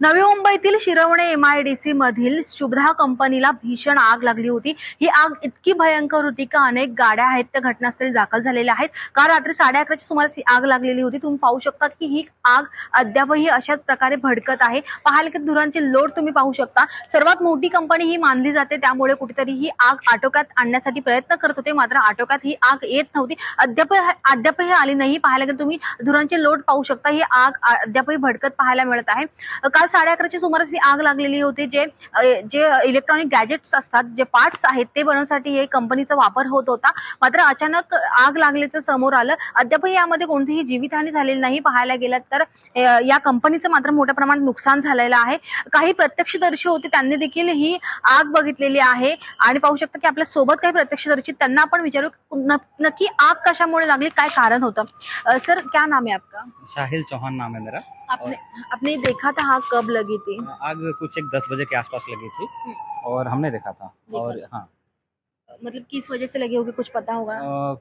नवी मुंबईतील शिरवणे एमआयडीसी मधील शुभ्रा कंपनीला भीषण आग लागली होती. ही आग इतकी भयंकर होती का अनेक गाड्या आहेत त्या घटनास्थळी दाखल झालेल्या आहेत. काल रात्री साडे अकराच्या सुमारास ही आग लागलेली होती. तुम्ही पाहू शकता की ही आग अद्यापही अशाच प्रकारे भडकत आहे. पाहायला की धुरांचे लोड तुम्ही पाहू शकता. सर्वात मोठी कंपनी ही मानली जाते. त्यामुळे कुठेतरी ही आग आटोक्यात आणण्यासाठी प्रयत्न करत होते. मात्र आटोक्यात ही आग येत नव्हती. अद्याप अद्यापही आली नाही. पाहायला की तुम्ही धुरांचे लोड पाहू शकता. ही आग अद्यापही भडकत पाहायला मिळत आहे. काल साडे अकराच्या सुमारास आग लागलेली होती जे जे इलेक्ट्रॉनिक गॅजेट्स असतात जे पार्ट्स आहेत ते बनवण्यासाठी हे कंपनीचा वापर होत होता. मात्र अचानक आग लागल्याचं समोर आलं. अद्यापही यामध्ये कोणतीही जीवितहानी झालेली नाही पाहायला गेलं तर या कंपनीचं मात्र मोठ्या प्रमाणात नुकसान झालेलं आहे. काही प्रत्यक्षदर्शी होते त्यांनी देखील ही आग बघितलेली आहे. आणि पाहू शकता की आपल्यासोबत काही प्रत्यक्षदर्शी त्यांना आपण विचारू नक्की आग कशामुळे लागली काय कारण होतं? सर क्या नाम है आपका? साहिल चौहान नाम है मेरा. आपने आपने देखा था आग कब लगी थी? आग कुछ एक दस बजे के आसपास लगी थी। और हमने देखा था। देखा और देखा हाँ। मतलब किस वजह से लगी होगी कुछ पता होगा? अ,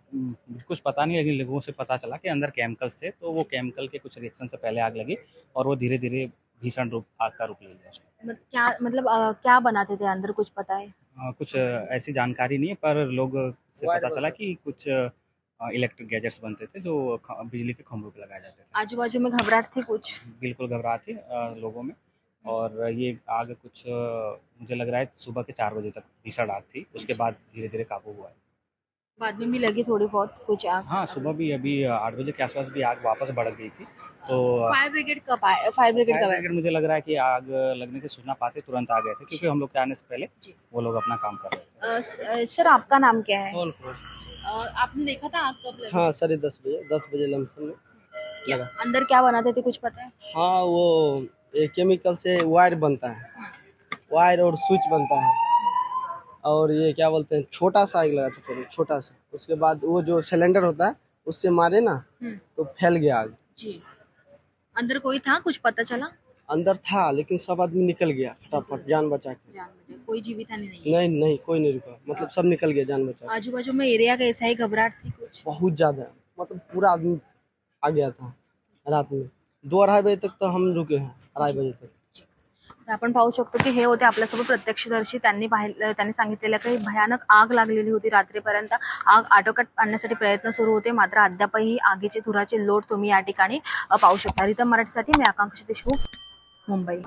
कुछ पता नहीं लेकिन लोगों से पता चला कि अंदर केमिकल्स थे तो वो केमिकल के कुछ रिएक्शन से पहले आग लगी और वो धीरे धीरे भीषण रूप आग का रूप ले लिया। क्या मतलब अ, क्या बनाते थे अंदर कुछ पता है? अ, कुछ ऐसी जानकारी नहीं है पर लोग से पता चला कि कुछ इलेक्ट्रिक गैजेट्स बनते थे जो बिजली के खंभों पे लगाए जाते थे। आजू बाजू में घबराहट थी कुछ? बिल्कुल घबराहट थी लोगों में। और ये आग कुछ मुझे लग रहा है सुबह के चार बजे तक भीषण आग थी उसके बाद धीरे धीरे काबू हुआ है। बाद में भी लगी थोड़ी बहुत कुछ आग? हाँ सुबह भी अभी आठ बजे के आसपास भी आग वापस बढ़ गई थी तो फायर ब्रिगेड कब आए फायर ब्रिगेड कब आए? मुझे लग रहा है कि आग लगने की सूचना पाते तुरंत आ गए थे क्योंकि हम लोग के आने से पहले वो लोग अपना काम कर रहे थे। सर आपका नाम क्या है? अ, आपने देखा था आग कब लगी? हाँ साढ़े दस बजे दस बजे लमसम में क्या लगा। अंदर क्या बनाते थे कुछ पता है? हाँ वो केमिकल से वायर बनता है। वायर और स्विच बनता है। और ये क्या बोलते हैं छोटा सा आग लगा था पहले छोटा सा। उसके बाद वो जो सिलेंडर होता है उससे मारे ना हम्म, तो फैल गया आग। जी। अंदर कोई था? कुछ पता चला? अंदर था लेकिन सब आदमी निकल गया फटाफट जान बचा के। कोई जीवितहानि नहीं है। नहीं नहीं कोई नहीं रुका। मतलब सब निकल गया जान बचा। आजू बाजू में एरिया कैसा है घबराहट थी कुछ। बहुत ज्यादा। मतलब पूरा आदमी आ गया था रात में। दो अढ़ाई बजे तक तो हम रुके हैं अढ़ाई बजे तक। तर आपण पाहू शकतो की हे होते आपल्यासोबत प्रत्यक्षदर्शी. त्यांनी पाहिलं त्यांनी सांगितलेलं काही भयानक आग लागलेली होती रात्रीपर्यंत. आग आटोक्यात आणण्यासाठी प्रयत्न सुरू होते. मात्र अद्यापही आगीचे धुराचे लोट तुम्ही या ठिकाणी पाहू शकता. रितम मराठीसाठी मी आकांक्षा देशमुख मुंबई.